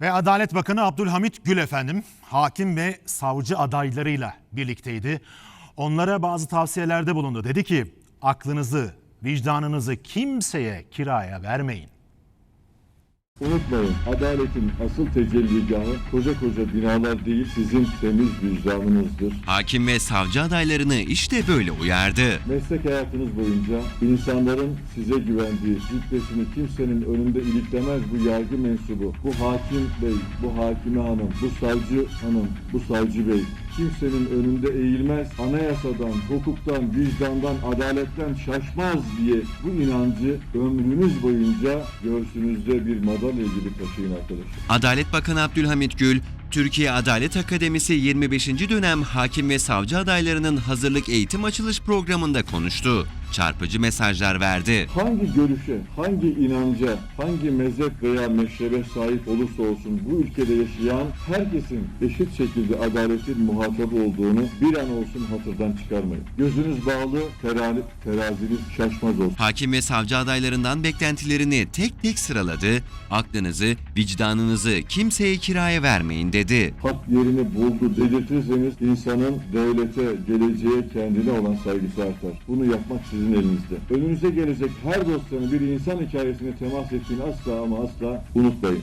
Ve Adalet Bakanı Abdülhamit Gül efendim hakim ve savcı adaylarıyla birlikteydi. Onlara bazı tavsiyelerde bulundu. Dedi ki aklınızı, vicdanınızı kimseye kiraya vermeyin. Unutmayın, adaletin asıl tecelligahı koca koca binalar değil, sizin temiz vicdanınızdır. Hakim ve savcı adaylarını işte böyle uyardı. Meslek hayatınız boyunca insanların size güvendiği, züppesini kimsenin önünde iliklemez bu yargı mensubu, bu hakim bey, bu hakime hanım, bu savcı hanım, bu savcı bey, kimsenin önünde eğilmez, anayasadan, hukuktan, vicdandan, adaletten şaşmaz diye bu inancı ömrünüz boyunca göğsünüzde bir madalya gibi taşıyın arkadaşlar. Adalet Bakanı Abdülhamit Gül, Türkiye Adalet Akademisi 25. dönem hakim ve savcı adaylarının hazırlık eğitim açılış programında konuştu. Çarpıcı mesajlar verdi. hangi görüşe, hangi inanca, hangi mezhep veya meşrebe sahip olursa olsun bu ülkede yaşayan herkesin eşit şekilde adaletin muhatabı olduğunu bir an olsun hatırdan çıkarmayın. Gözünüz bağlı, terali, teraziniz şaşmaz olsun. Hakim ve savcı adaylarından beklentilerini tek tek sıraladı. Aklınızı, vicdanınızı kimseye kiraya vermeyin dedi. Hak yerini buldu dedirtirseniz insanın devlete, geleceğe, kendine olan saygısı artar. Bunu yapmak sizin elinizde. Önünüze gelecek her dosyanın bir insan hikayesine temas ettiğini asla ama asla unutmayın.